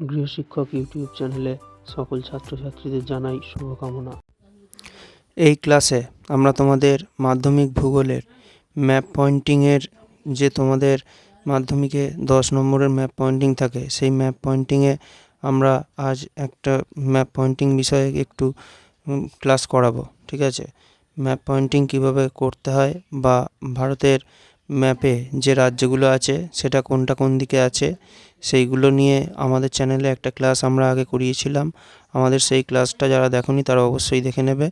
গৃহশিক্ষক YouTube চ্যানেলে সকল ছাত্রছাত্রীদের জানাই শুভকামনা। এই ক্লাসে আমরা তোমাদের মাধ্যমিক ভূগোলের ম্যাপ পয়েন্টিংয়ের যে তোমাদের মাধ্যমিকে দশ নম্বরের ম্যাপ পয়েন্টিং থাকে, সেই ম্যাপ পয়েন্টিংয়ে আমরা আজ একটা ম্যাপ পয়েন্টিং বিষয়ে একটু ক্লাস করাবো, ঠিক আছে? ম্যাপ পয়েন্টিং কীভাবে করতে হয় বা ভারতের ম্যাপে যে রাজ্যগুলো আছে, সেটা কোনটা কোন দিকে আছে, সেইগুলো নিয়ে আমাদের চ্যানেলে একটা ক্লাস আমরা আগে করিয়েছিলাম। আমাদের সেই ক্লাসটা যারা দেখোনি, তারা অবশ্যই দেখে নেবে।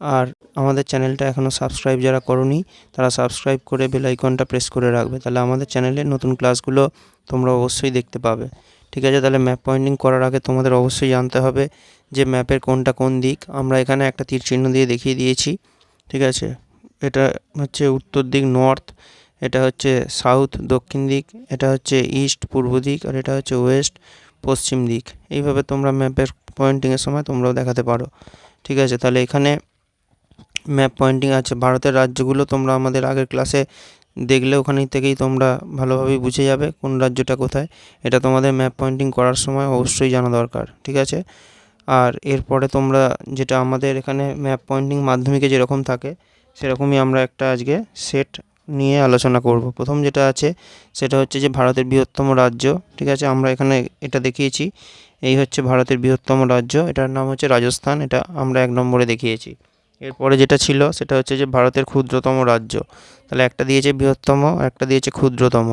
আর আমাদের চ্যানেলটা এখনও সাবস্ক্রাইব যারা করনি, তারা সাবস্ক্রাইব করে বেল আইকনটা প্রেস করে রাখবে। তাহলে আমাদের চ্যানেলে নতুন ক্লাসগুলো তোমরা অবশ্যই দেখতে পাবে। ঠিক আছে, তাহলে ম্যাপ পয়েন্টিং করার আগে তোমাদের অবশ্যই জানতে হবে যে ম্যাপের কোনটা কোন দিক। আমরা এখানে একটা তীর চিহ্ন দিয়ে দেখিয়ে দিয়েছি। ঠিক আছে, এটা হচ্ছে উত্তর দিক, নর্থ। এটা হচ্ছে সাউথ দক্ষিণ দিক, এটা হচ্ছে ইস্ট পূর্ব দিক আর এটা হচ্ছে ওয়েস্ট পশ্চিম দিক। এইভাবে তোমরা ম্যাপের পয়েন্টিংয়ের সময় তোমরাও দেখাতে পারো। ঠিক আছে, তাহলে এখানে ম্যাপ পয়েন্টিং আছে। ভারতের রাজ্যগুলো তোমরা আমাদের আগের ক্লাসে দেখলে ওখানে থেকেই তোমরা ভালোভাবেই বুঝে যাবে কোন রাজ্যটা কোথায়। এটা তোমাদের ম্যাপ পয়েন্টিং করার সময় অবশ্যই জানা দরকার। ঠিক আছে? আর এরপরে তোমরা যেটা আমাদের এখানে ম্যাপ পয়েন্টিং মাধ্যমিকে যেরকম থাকে, সেরকমই আমরা একটা আজকে সেট নিয়ে আলোচনা করব। প্রথম যেটা আছে, সেটা হচ্ছে যে ভারতের বৃহত্তম রাজ্য, ঠিক আছে? আমরা এখানে এটা দেখিয়েছি। এই হচ্ছে ভারতের বৃহত্তম রাজ্য। এটার নাম হচ্ছে রাজস্থান। এটা আমরা এক নম্বরে দেখিয়েছি। এরপরে যেটা ছিল, সেটা হচ্ছে যে ভারতের ক্ষুদ্রতম রাজ্য। তাহলে একটা দিয়েছে বৃহত্তম, একটা দিয়েছে ক্ষুদ্রতম।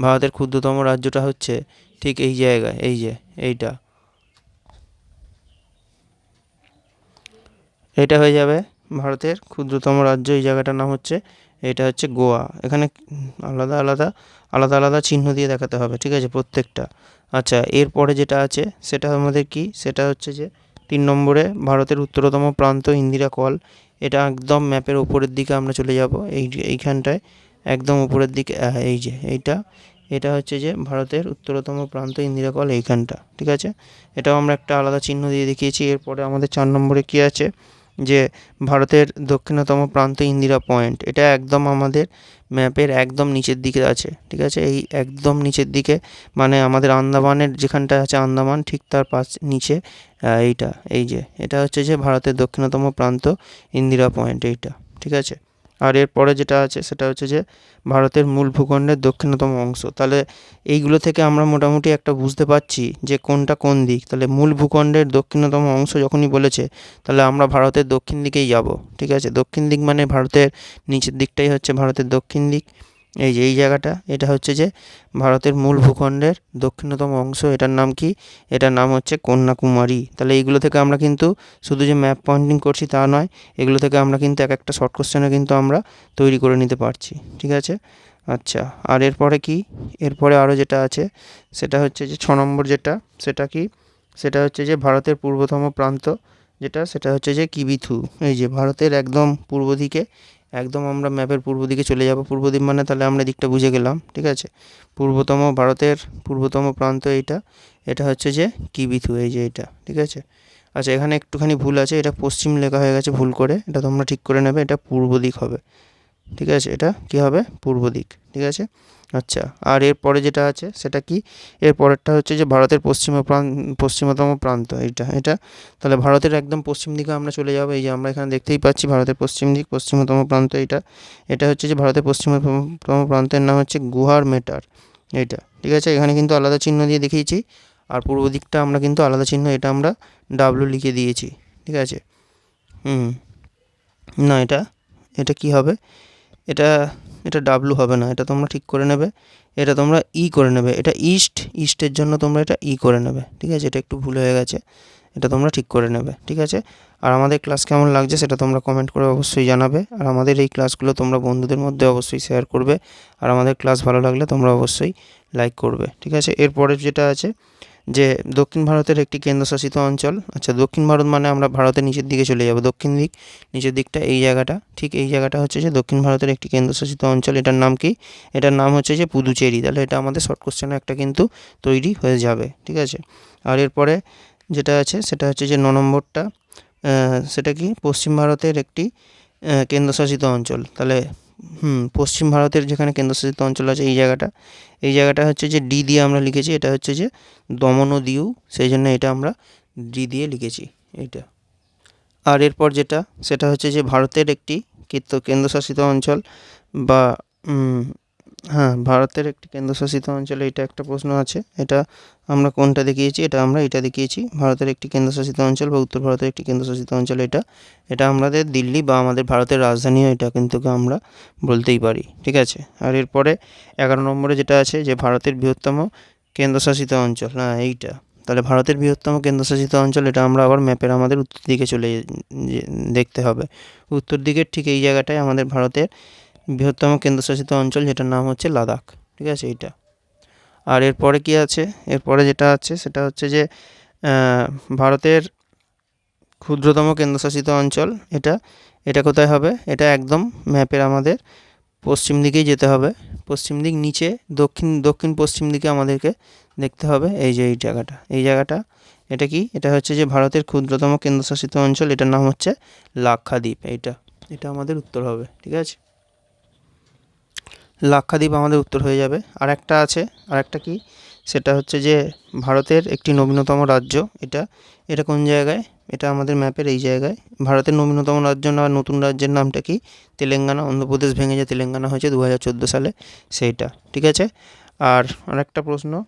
ভারতের ক্ষুদ্রতম রাজ্যটা হচ্ছে ঠিক এই জায়গায়, এই যে, এইটা। এটা হয়ে যাবে ভারতের ক্ষুদ্রতম রাজ্য। এই জায়গাটার নাম হচ্ছে এটা হচ্ছে গোয়া। এখানে আলাদা আলাদা আলাদা আলাদা চিহ্ন দিয়ে দেখাতে হবে, ঠিক আছে, প্রত্যেকটা। আচ্ছা এরপরে যেটা আছে, সেটা আমাদের কি? সেটা হচ্ছে যে তিন নম্বরে ভারতের উত্তরতম প্রান্ত ইন্দিরা কল। এটা একদম ম্যাপের উপরের দিকে আমরা চলে যাব। এই এইখানটায় একদম উপরের দিকে এই যে, এইটা। এটা হচ্ছে যে ভারতের উত্তরতম প্রান্ত ইন্দিরা কল, এইখানটা, ঠিক আছে? এটাও আমরা একটা আলাদা চিহ্ন দিয়ে দেখিয়েছি। এরপরে আমাদের চার নম্বরে কী আছে? যে ভারতের দক্ষিণতম প্রান্ত ইন্দিরা পয়েন্ট, এটা একদম আমাদের ম্যাপের একদম নিচের দিকে আছে, ঠিক আছে? এই একদম নিচের দিকে মানে আমাদের আন্দামানের যেখানটা আছে আন্দামান, ঠিক তার পাশ নিচে এইটা, এই যে, এটা হচ্ছে যে ভারতের দক্ষিণতম প্রান্ত ইন্দিরা পয়েন্ট, এইটা, ঠিক আছে? আর এরপরে যেটা আছে, সেটা হচ্ছে যে ভারতের মূল ভূখণ্ডের দক্ষিণতম অংশ। তাহলে এইগুলো থেকে আমরা মোটামুটি একটা বুঝতে পারছি যে কোনটা কোন দিক। তাহলে মূল ভূখণ্ডের দক্ষিণতম অংশ যখনই বলেছে, তাহলে আমরা ভারতের দক্ষিণ দিকেই যাব, ঠিক আছে? দক্ষিণ দিক মানে ভারতের নিচের দিকটাই হচ্ছে ভারতের দক্ষিণ দিক। এই যে, এই জায়গাটা, এটা হচ্ছে যে ভারতের মূল ভূখণ্ডের দক্ষিণতম অংশ। এটার নাম কি? এটার নাম হচ্ছে কন্যাকুমারী। তাহলে এইগুলো থেকে আমরা কিন্তু শুধু যে ম্যাপ পয়েন্টিং করছি তা নয়, এগুলো থেকে আমরা কিন্তু এক একটা শর্ট কোশ্চেনও কিন্তু আমরা তৈরি করে নিতে পারছি। ঠিক আছে? আচ্ছা আর এরপরে কি? এরপরে আরও যেটা আছে, সেটা হচ্ছে যে ছ নম্বর যেটা, সেটা কি? সেটা হচ্ছে যে ভারতের পূর্বতম প্রান্ত। যেটা, সেটা হচ্ছে যে কিবিথু। এই যে, ভারতের একদম পূর্ব দিকে একদম আমরা ম্যাপের পূর্ব দিকে চলে যাব। পূর্ব দিক মানে তাহলে আমরা দিকটা বুঝে গেলাম, ঠিক আছে? পূর্বতম ভারতের পূর্বতম প্রান্ত এইটা, এটা হচ্ছে যে কিবিথু, এই যে এটা ঠিক আছে? আচ্ছা এখানে একটুখানি ভুল আছে, এটা পশ্চিম লেখা হয়ে গেছে ভুল করে, এটা তোমরা ঠিক করে নেবে, এটা পূর্ব দিক হবে। ঠিক আছে? এটা কি হবে? পূর্ব দিক, ঠিক আছে? আচ্ছা আর এরপরে যেটা আছে সেটা কি? এর পরেরটা হচ্ছে যে ভারতের পশ্চিম পশ্চিমতম প্রান্ত এটা এটা। তাহলে ভারতের একদম পশ্চিম দিকে আমরা চলে যাব। এই যে আমরা এখানে দেখতেই পাচ্ছি ভারতের পশ্চিম দিক, পশ্চিমতম প্রান্ত এটা এটা হচ্ছে যে ভারতের পশ্চিমতম প্রান্তের নাম হচ্ছে গুহার মেটার, এইটা, ঠিক আছে? এখানে কিন্তু আলাদা চিহ্ন দিয়ে দেখিয়েছি। আর পূর্ব দিকটা আমরা কিন্তু আলাদা চিহ্ন, এটা আমরা ডাব্লু লিখে দিয়েছি, ঠিক আছে? হুম, না এটা এটা কি হবে? এটা এটা ডাব্লু হবে না, এটা তোমরা ঠিক করে নেবে। এটা তোমরা ই করে নেবে। এটা ইস্ট ইস্টের জন্য তোমরা এটা ই করে নেবে, ঠিক আছে? এটা একটু ভুল হয়ে গেছে। এটা তোমরা ঠিক করে নেবে, ঠিক আছে? আর আমাদের ক্লাস কেমন লাগছে সেটা তোমরা কমেন্ট করে অবশ্যই জানাবে। আর আমাদের এই ক্লাসগুলো তোমরা বন্ধুদের মধ্যে অবশ্যই শেয়ার করবে। আর আমাদের ক্লাস ভালো লাগলে তোমরা অবশ্যই লাইক করবে, ঠিক আছে? এরপরে যেটা আছে যে দক্ষিণ ভারতের একটি কেন্দ্রশাসিত অঞ্চল আচ্ছা দক্ষিণ ভারত মানে আমরা ভারতের নিচের দিকে চলে যাব, দক্ষিণ দিক, নিচের দিকটা এই জায়গাটা, ঠিক এই জায়গাটা হচ্ছে যে দক্ষিণ ভারতের একটি কেন্দ্রশাসিত অঞ্চল, এটার নাম কি? এটার নাম হচ্ছে যে পুদুচেরি, তাহলে এটা আমাদের শর্ট কোশ্চেনে একটা কিন্তু তৈরি হয়ে যাবে, ঠিক আছে? আর এরপরে যেটা আছে, সেটা হচ্ছে যে ন নম্বরটা সেটা কি? পশ্চিম ভারতের একটি কেন্দ্রশাসিত অঞ্চল, তাহলে হুম, পশ্চিম ভারতের যেখানে কেন্দ্রশাসিত অঞ্চল আছে এই জায়গাটা। এই জায়গাটা হচ্ছে যে ডি দিয়ে আমরা লিখেছি, এটা হচ্ছে যে দমন ও দিউ, সেই জন্য এটা আমরা ডি দিয়ে লিখেছি এটা আর এরপর যেটা, সেটা হচ্ছে যে ভারতের একটি কেন্দ্রশাসিত অঞ্চল বা হ্যাঁ ভারতের একটি কেন্দ্রশাসিত অঞ্চলে এটা একটা প্রশ্ন আছে। এটা আমরা কোনটা দেখিয়েছি? এটা আমরা এটা দেখিয়েছি। ভারতের একটি কেন্দ্রশাসিত অঞ্চল বা উত্তর ভারতের একটি কেন্দ্রশাসিত অঞ্চল এটা। এটা আমাদের দিল্লি বা আমাদের ভারতের রাজধানীও এটা কিন্তু আমরা বলতেই পারি। ঠিক আছে? আর এরপরে এগারো নম্বরে যেটা আছে যে ভারতের বৃহত্তম কেন্দ্রশাসিত অঞ্চল। হ্যাঁ এইটা। তাহলে ভারতের বৃহত্তম কেন্দ্রশাসিত অঞ্চল এটা আমরা আবার ম্যাপের আমাদের উত্তর দিকে চলে দেখতে হবে। উত্তর দিকের ঠিক এই জায়গাটায় আমাদের ভারতের বৃহত্তম কেন্দ্রশাসিত অঞ্চল যেটার নাম হচ্ছে লাদাখ, ঠিক আছে এইটা। আর এরপরে কি আছে? এরপরে যেটা আছে সেটা হচ্ছে যে ভারতের ক্ষুদ্রতম কেন্দ্রশাসিত অঞ্চল এটা এটা কোথায় হবে? এটা একদম ম্যাপের আমাদের পশ্চিম দিকেই যেতে হবে। পশ্চিম দিক নিচে, দক্ষিণ দক্ষিণ পশ্চিম দিকে আমাদেরকে দেখতে হবে। এই যে এই জায়গাটা এই জায়গাটা, এটা কি? এটা হচ্ছে যে ভারতের ক্ষুদ্রতম কেন্দ্রশাসিত অঞ্চল, এটার নাম হচ্ছে লাক্ষাদ্বীপ, এইটা, এটা আমাদের উত্তর হবে, ঠিক আছে? লাক্ষাদ্বীপ আমাদের উত্তর হয়ে যাবে। আর একটা আছে, আর একটা কি? সেটা হচ্ছে যে ভারতের একটি নবীনতম রাজ্য এটা। এটা কোন জায়গায়? এটা আমাদের ম্যাপের এই জায়গায়। ভারতের নবীনতম রাজ্য না, নতুন রাজ্যের নামটা কি? তেলেঙ্গানা, অন্ধ্রপ্রদেশ ভেঙে যে তেলেঙ্গানা হয়েছে দু হাজার চোদ্দ সালে, সেইটা, ঠিক আছে? আর আরেকটা প্রশ্ন,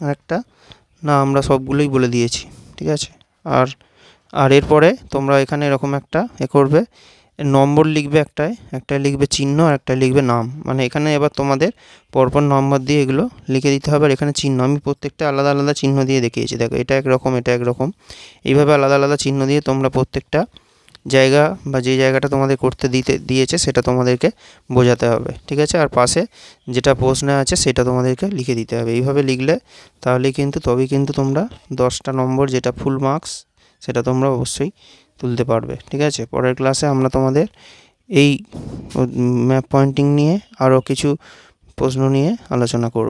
আরেকটা, না, আমরা সবগুলোই বলে দিয়েছি, ঠিক আছে? আর আর এরপরে তোমরা এখানে এরকম একটা এ করবে নম্বর লিখবে একটায় একটায় লিখবে চিহ্ন আর একটায় লিখবে নাম। মানে এখানে এবার তোমাদের পরপর নম্বর দিয়ে এগুলো লিখে দিতে হবে আর এখানে চিহ্ন। আমি প্রত্যেকটা আলাদা আলাদা চিহ্ন দিয়ে দেখিয়েছি। দেখো, এটা একরকম এটা একরকম। এইভাবে আলাদা আলাদা চিহ্ন দিয়ে তোমরা প্রত্যেকটা জায়গা বা যে জায়গাটা তোমাদের করতে দিতে, দিয়েছে সেটা তোমাদেরকে বোঝাতে হবে। ঠিক আছে? আর পাশে যেটা প্রশ্নে আছে সেটা তোমাদেরকে লিখে দিতে হবে। এইভাবে লিখলে তাহলে কিন্তু, তবেই কিন্তু তোমরা দশটা নম্বর যেটা ফুল মার্কস সেটা তোমরা অবশ্যই তুলতে পারবে, ঠিক আছে? পরের ক্লাসে আমরা তোমাদের এই ম্যাপ পয়েন্টিং নিয়ে আরও কিছু প্রশ্ন নিয়ে আলোচনা করব।